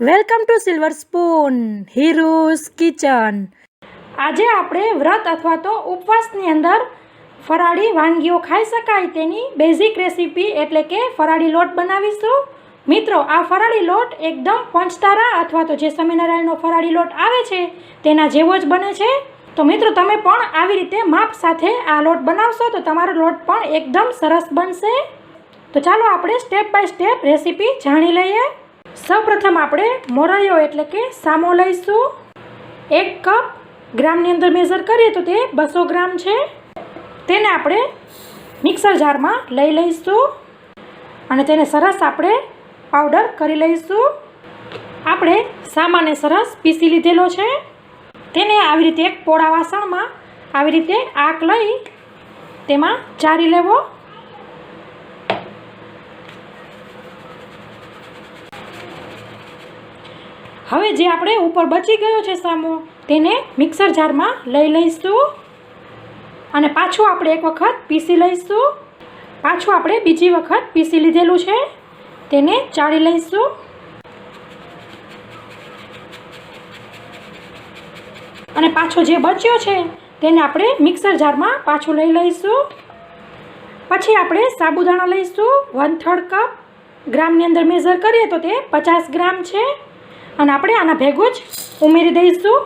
Welcome to silver spoon heroes kitchen. આજે આપણે વ્રત અથવા તો ઉપવાસની અંદર ફરાળી વાનગીઓ ખાઈ શકાય તેની બેઝિક રેસીપી એટલે કે ફરાળી લોટ બનાવીશું. મિત્રો, આ ફરાળી લોટ એકદમ પંચતારા અથવા તો જે સ્વામિનારાયણનો ફરાળી લોટ આવે છે, તેના જેવો જ બને છે. તો મિત્રો, તમે પણ આવી રીતે માપ સાથે આ લોટ બનાવશો તો તમારો લોટ પણ એકદમ સરસ બનશે. તો ચાલો આપણે સ્ટેપ બાય સ્ટેપ રેસીપી જાણી લઈએ. સૌપ્રથમ આપણે મોરૈયો એટલે કે સામો લઈશું. એક કપ ગ્રામની અંદર મેઝર કરીએ તો તે બસો ગ્રામ છે. તેને આપણે મિક્સર જારમાં લઈ લઈશું. અને તેને સરસ આપણે પાવડર કરી લઈશું. આપણે સામાને સરસ પીસી લીધેલો છે. તેને આવી રીતે એક પોળા વાસણમાં આવી રીતે આક લઈ તેમાં ચારી લેવો. હવે જે આપણે ઉપર બચી ગયો છે સામો, તેને મિક્સર જારમાં લઈ લઈશું. અને પાછું આપણે એક વખત પીસી લઈશું. પાછું આપણે બીજી વખત પીસી લીધેલું છે. તેને ચાળી લઈશું. અને પાછો જે બચ્યો છે, તેને આપણે મિક્સર જારમાં પાછું લઈ લઈશું. પછી આપણે સાબુદાણા લઈશું. વન થર્ડ કપ ગ્રામની અંદર મેઝર કરીએ તો તે પચાસ ગ્રામ છે. અને આપણે આના ભેગું જ ઉમેરી દઈશું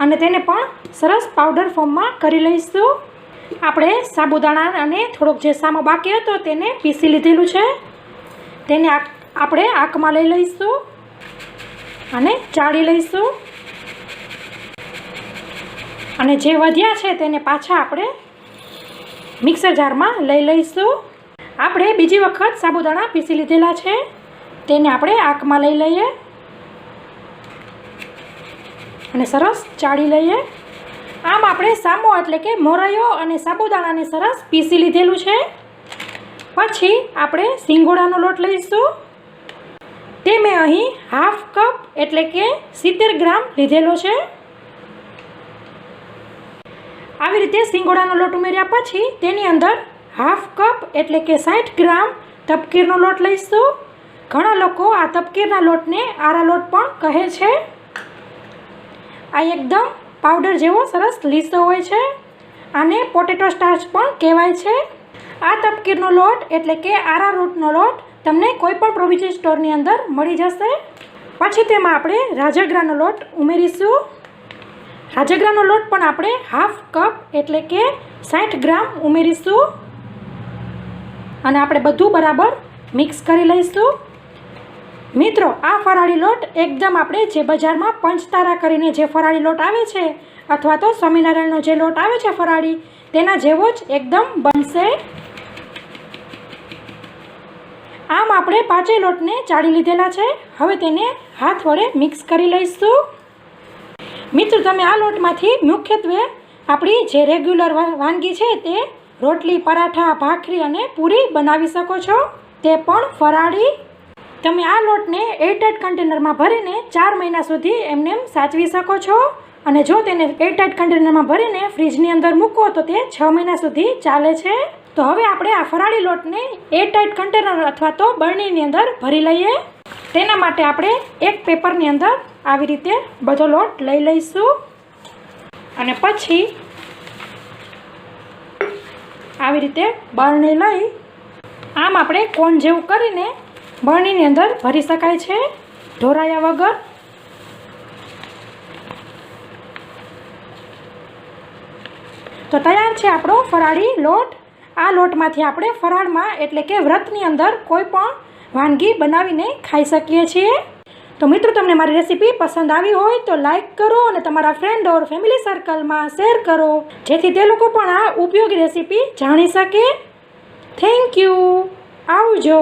અને તેને પણ સરસ પાવડર ફોર્મમાં કરી લઈશું. આપણે સાબુદાણા અને થોડોક જે સામો બાકી હતો તેને પીસી લીધેલું છે. તેને આપણે આંકમાં લઈ લઈશું અને ચાળી લઈશું. અને જે વધ્યા છે તેને પાછા આપણે મિક્સર જારમાં લઈ લઈશું. આપણે બીજી વખત સાબુદાણા પીસી લીધેલા છે. તેને આપણે આંકમાં લઈ લઈએ. અને સરસ ચાળી લઈએ. આમ આપણે સામો એટલે કે મોરૈયો અને સાબુદાણાને સરસ પીસી લીધેલું છે. પછી આપણે સિંગોડાનો લોટ લઈશું. તે મેં અહીં હાફ કપ એટલે કે સિત્તેર ગ્રામ લીધેલો છે. આવી રીતે સિંગોડાનો લોટ ઉમેર્યા પછી તેની અંદર હાફ કપ એટલે કે સાઠ ગ્રામ તપકીરનો લોટ લઈશું. ઘણા લોકો આ તપકીરના લોટને આરા લોટ પણ કહે છે. આ એકદમ પાવડર જેવો સરસ લીસો હોય છે. આને પોટેટો સ્ટાર્ચ પણ કહેવાય છે. આ તપકીરનો લોટ એટલે કે આરા રૂટનો લોટ તમને કોઈપણ પ્રોવિઝન સ્ટોરની અંદર મળી જશે. પછી તેમાં આપણે રાજગરાનો લોટ ઉમેરીશું. રાજગરાનો લોટ પણ આપણે હાફ કપ એટલે કે સાઠ ગ્રામ ઉમેરીશું. અને આપણે બધું બરાબર મિક્સ કરી લઈશું. મિત્રો, આ ફરાળી લોટ એકદમ આપણે જે બજારમાં પંચતારા કરીને જે ફરાળી લોટ આવે છે, અથવા તો સ્વામિનારાયણનો જે લોટ આવે છે ફરાળી, તેના જેવો જ એકદમ બનશે. આમ આપણે પાંચેય લોટને ચાળી લીધેલા છે. હવે તેને હાથ વડે મિક્સ કરી લઈશું. મિત્રો, તમે આ લોટમાંથી મુખ્યત્વે આપણી જે રેગ્યુલર વાનગી છે તે રોટલી, પરાઠા, ભાખરી અને પૂરી બનાવી શકો છો. તે પણ ફરાળી. તમે આ લોટને એરટાઇટ કન્ટેનરમાં ભરીને ચાર મહિના સુધી એમને સાચવી શકો છો. અને જો તેને એરટાઇટ કન્ટેનરમાં ભરીને ફ્રીજની અંદર મૂકો તો તે છ મહિના સુધી ચાલે છે. તો હવે આપણે આ ફરાળી લોટને એરટાઇટ કન્ટેનર અથવા તો બરણીની અંદર ભરી લઈએ. તેના માટે આપણે એક પેપરની અંદર આવી રીતે બધો લોટ લઈ લઈશું. અને પછી આવી રીતે બરણી લઈ આમ આપણે કોન જેવું કરીને બરણીની અંદર ભરી શકાય છે. ઢોરાયા વગર. તો તૈયાર છે આપણો ફરાળી લોટ. આ લોટમાંથી આપણે ફરાળમાં એટલે કે વ્રતની અંદર કોઈ પણ વાનગી બનાવીને ખાઈ શકીએ છીએ. તો મિત્રો, તમને મારી રેસીપી પસંદ આવી હોય તો લાઇક કરો અને તમારા ફ્રેન્ડ ઓર ફેમિલી સર્કલમાં શેર કરો. જેથી તે લોકો પણ આ ઉપયોગી રેસીપી જાણી શકે. થેન્ક યુ આવજો.